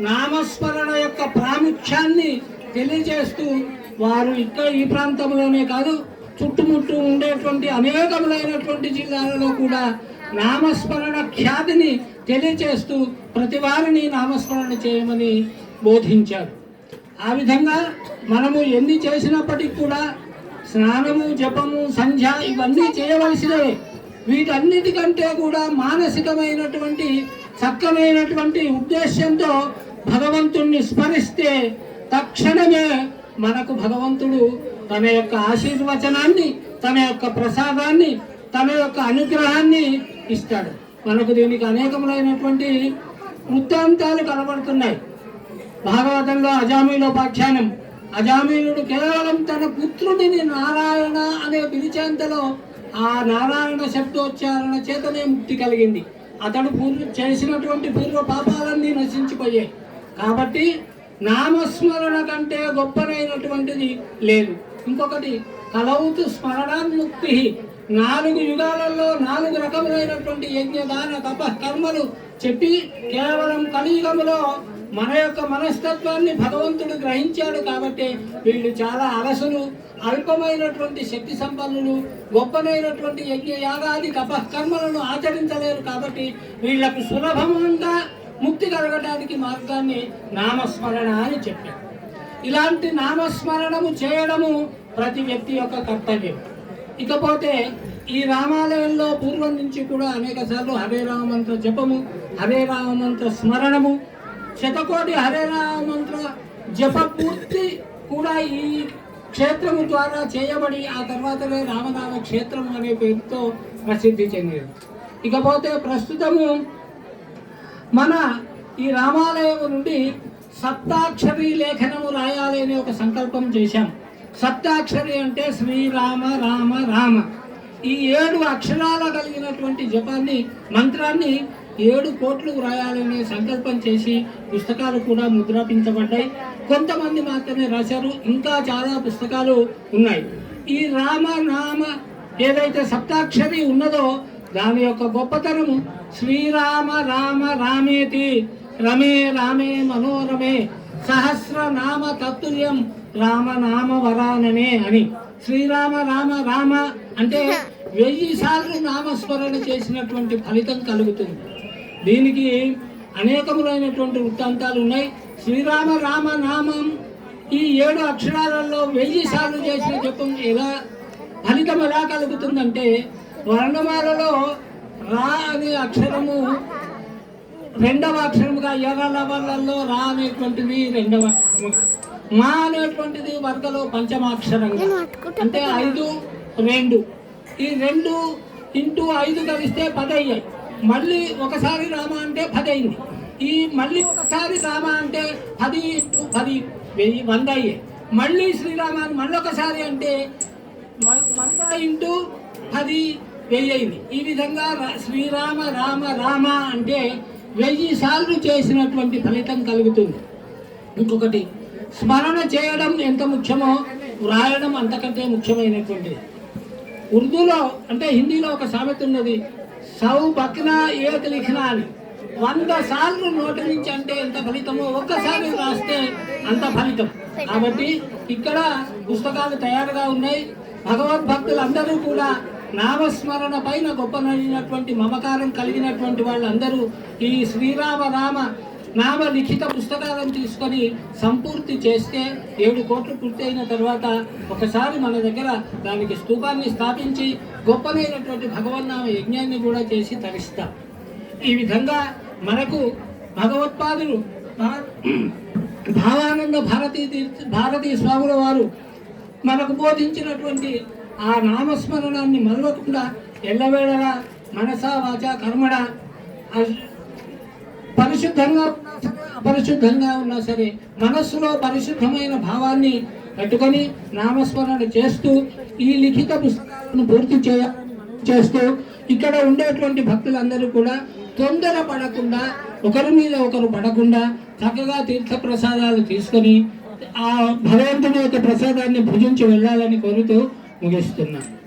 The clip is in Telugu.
నామస్మరణ యొక్క ప్రాముఖ్యాన్ని తెలియజేస్తూ వారు ఇక్కడ ఈ ప్రాంతంలోనే కాదు చుట్టుముట్టు ఉండేటువంటి అనేకములైనటువంటి జిల్లాలలో కూడా నామస్మరణ ఖ్యాతిని తెలియజేస్తూ ప్రతి వారిని నామస్మరణ చేయమని బోధించారు. ఆ విధంగా మనము ఎన్ని చేసినప్పటికీ కూడా స్నానము జపము సంధ్య ఇవన్నీ చేయవలసినవే. వీటన్నిటికంటే కూడా మానసికమైనటువంటి చక్కనైనటువంటి ఉద్దేశ్యంతో భగవంతుణ్ణి స్మరిస్తే తక్షణమే మనకు భగవంతుడు తన యొక్క ఆశీర్వచనాన్ని తన యొక్క ప్రసాదాన్ని తన యొక్క అనుగ్రహాన్ని ఇస్తాడు. మనకు దీనికి అనేకములైనటువంటి వృత్తాంతాలు కనబడుతున్నాయి. భాగవతంలో అజామీలోపాఖ్యానం అజామీనుడు కేవలం తన పుత్రుడిని నారాయణ అనే పిలిచేంతలో ఆ నారాయణ శబ్దోచ్చారణ చేతనే ముక్తి కలిగింది. అతడు పూర్వ చేసినటువంటి పూర్వ పాపాలన్నీ నశించిపోయాయి కాబట్టి నామస్మరణ కంటే గొప్పనైనటువంటిది లేదు. ఇంకొకటి కలవుతు స్మరణాన్ముక్తి. నాలుగు యుగాలలో నాలుగు రకములైనటువంటి యజ్ఞదాన తప కర్మలు చెప్పి కేవలం కలియుగములో మన యొక్క మనస్తత్వాన్ని భగవంతుడు గ్రహించాడు కాబట్టి వీళ్ళు చాలా అలసులు అల్పమైనటువంటి శక్తి సంపన్నులు గొప్పనైనటువంటి యజ్ఞ యాగాది తప కర్మలను ఆచరించలేరు కాబట్టి వీళ్ళకు సులభంగా ముక్తి కలగడానికి మార్గాన్ని నామస్మరణ అని చెప్పారు. ఇలాంటి నామస్మరణము చేయడము ప్రతి వ్యక్తి యొక్క కర్తవ్యం. ఇకపోతే ఈ రామాలయంలో పూర్వం నుంచి కూడా అనేక సార్లు హరే రామ మంత్ర జపము హరే రామ మంత్ర స్మరణము శతకోటి హరేనామంత్ర మంత్ర జప పూర్తి కూడా ఈ క్షేత్రము ద్వారా చేయబడి ఆ తర్వాతనే రామనామ క్షేత్రం అనే పేరుతో ప్రసిద్ధి చెందింది ఇకపోతే ప్రస్తుతము మన ఈ రామాలయం నుండి సప్తాక్షరి లేఖనము రాయాలి అనే ఒక సంకల్పం చేశాం. సప్తాక్షరి అంటే శ్రీరామ రామ రామ. ఈ ఏడు అక్షరాల కలిగినటువంటి జపాన్ని మంత్రాన్ని ఏడు కోట్లు వ్రాయాలనే సంకల్పం చేసి పుస్తకాలు కూడా ముద్రాపించబడ్డాయి. కొంతమంది మాత్రమే రాశారు ఇంకా చాలా పుస్తకాలు ఉన్నాయి. ఈ రామ నామ ఏదైతే సప్తాక్షరి ఉన్నదో దాని యొక్క గొప్పతనము శ్రీరామ రామ రామేతి. రమే రామే మనోరమే సహస్రనామ తత్తుల్యం రామనామ వరాననే అని. శ్రీరామ రామ రామ అంటే వెయ్యి సార్లు నామస్మరణ చేసినటువంటి ఫలితం కలుగుతుంది. దీనికి అనేకములైనటువంటి వృత్తాంతాలు ఉన్నాయి. శ్రీరామ రామ నామం ఈ ఏడు అక్షరాలలో వెయ్యి సార్లు చేసిన జపం ఎలా ఫలితం ఎలా కలుగుతుందంటే వర్ణమాలలో రా అనే అక్షరము రెండవ అక్షరముగా ఎర్రలవలలో రా అనేటువంటిది రెండవ మా అనేటువంటిది వర్గలో పంచమాక్షరంగా. అంటే ఐదు రెండు. ఈ రెండు ఇంటూ ఐదు కలిస్తే పదయ్యాయి. మళ్ళీ ఒకసారి రామ అంటే పది అయింది. ఈ మళ్ళీ ఒకసారి రామ అంటే పది ఇంటూ పది వెయ్యి వంద అయ్యాయి మళ్ళీ శ్రీరామ మళ్ళీ ఒకసారి అంటే వంద ఇంటూ పది వెయ్యి అయింది. ఈ విధంగా శ్రీరామ రామ రామ అంటే వెయ్యి సార్లు చేసినటువంటి ఫలితం కలుగుతుంది. ఇంకొకటి స్మరణ చేయడం ఎంత ముఖ్యమో వ్రాయడం అంతకంటే ముఖ్యమైనటువంటిది. ఉర్దూలో అంటే హిందీలో ఒక సామెత ఉన్నది సౌ బక్నా ఏక లిఖనా అని వంద సార్లు నోటి నుంచి అంటే ఎంత ఫలితమో ఒక్కసారి రాస్తే అంత ఫలితం. కాబట్టి ఇక్కడ పుస్తకాలు తయారుగా ఉన్నాయి. భగవద్భక్తులందరూ కూడా నామస్మరణ పైన గొప్పనైనటువంటి మమకారం కలిగినటువంటి వాళ్ళందరూ ఈ శ్రీరామ రామ నామ లిఖిత పుస్తకాలను తీసుకొని సంపూర్తి చేస్తే ఏడు కోట్లు పూర్తి అయిన తర్వాత ఒకసారి మన దగ్గర దానికి స్తూపాన్ని స్థాపించి గొప్పదైనటువంటి భగవన్నామ యజ్ఞాన్ని కూడా చేసి తరిస్తాం. ఈ విధంగా మనకు భగవత్పాదులు భావానంద భారతీ తీర్థ భారతీ స్వాముల వారు మనకు బోధించినటువంటి ఆ నామస్మరణాన్ని మరవకుండా ఎల్లవేళలా మనసా వాచ కర్మడ పరిశుద్ధంగా ఉన్నా సరే అపరిశుద్ధంగా ఉన్నా సరే మనస్సులో పరిశుద్ధమైన భావాన్ని పెట్టుకొని నామస్మరణ చేస్తూ ఈ లిఖిత పుస్తకాలను పూర్తి చేయ చేస్తూ ఇక్కడ ఉండేటువంటి భక్తులందరూ కూడా తొందర పడకుండా ఒకరి మీద ఒకరు పడకుండా చక్కగా తీర్థ ప్రసాదాలు తీసుకొని ఆ భగవంతుని యొక్క ప్రసాదాన్ని భుజించి వెళ్ళాలని కోరుతూ ముగిస్తున్నాను